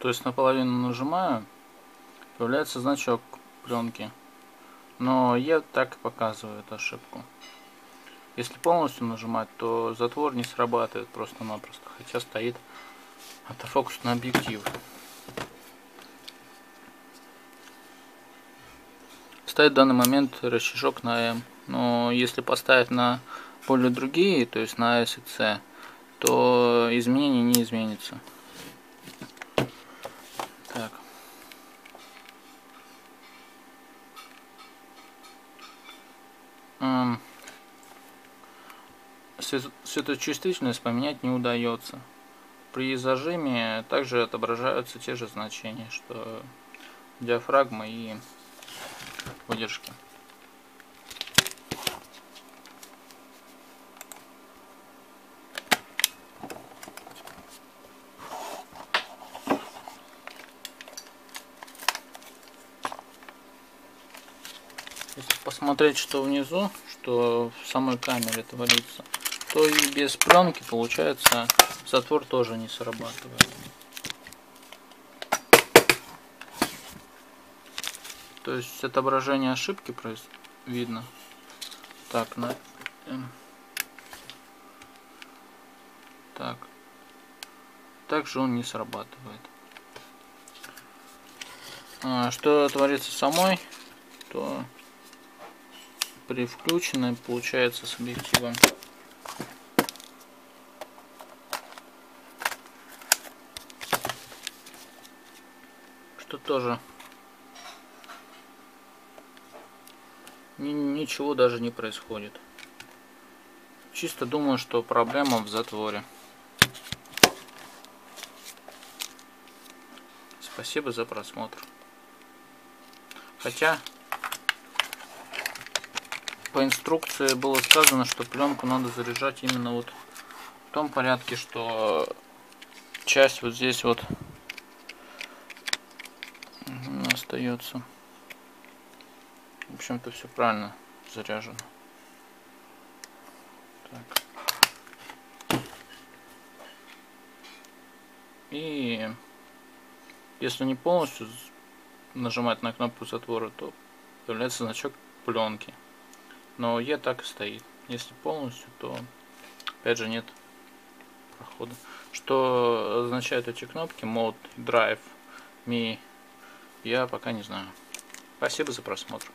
То есть наполовину нажимаю, появляется значок пленки. Но я так и показываю эту ошибку. Если полностью нажимать, то затвор не срабатывает просто-напросто, хотя стоит автофокусный объектив. Стоит в данный момент рычажок на М. Но если поставить на более другие, то есть на S и C, то изменение не изменится. Так. Светочувствительность поменять не удается. При зажиме также отображаются те же значения, что диафрагма и выдержки. Если посмотреть, что внизу, что в самой камере творится, то и без пленки получается затвор тоже не срабатывает. То есть отображение ошибки видно. Так, на... Так. Также он не срабатывает. А, что творится самой, то при включенной получается с объективом. Что тоже ничего даже не происходит. Чисто думаю, что проблема в затворе. Спасибо за просмотр. Хотя по инструкции было сказано, что пленку надо заряжать именно вот в том порядке, что часть вот здесь вот остается. В общем-то все правильно заряжено. Так. И если не полностью нажимать на кнопку затвора, то появляется значок пленки. Но Е так и стоит. Если полностью, то опять же нет прохода. Что означают эти кнопки Mode, Drive, Me, я пока не знаю. Спасибо за просмотр.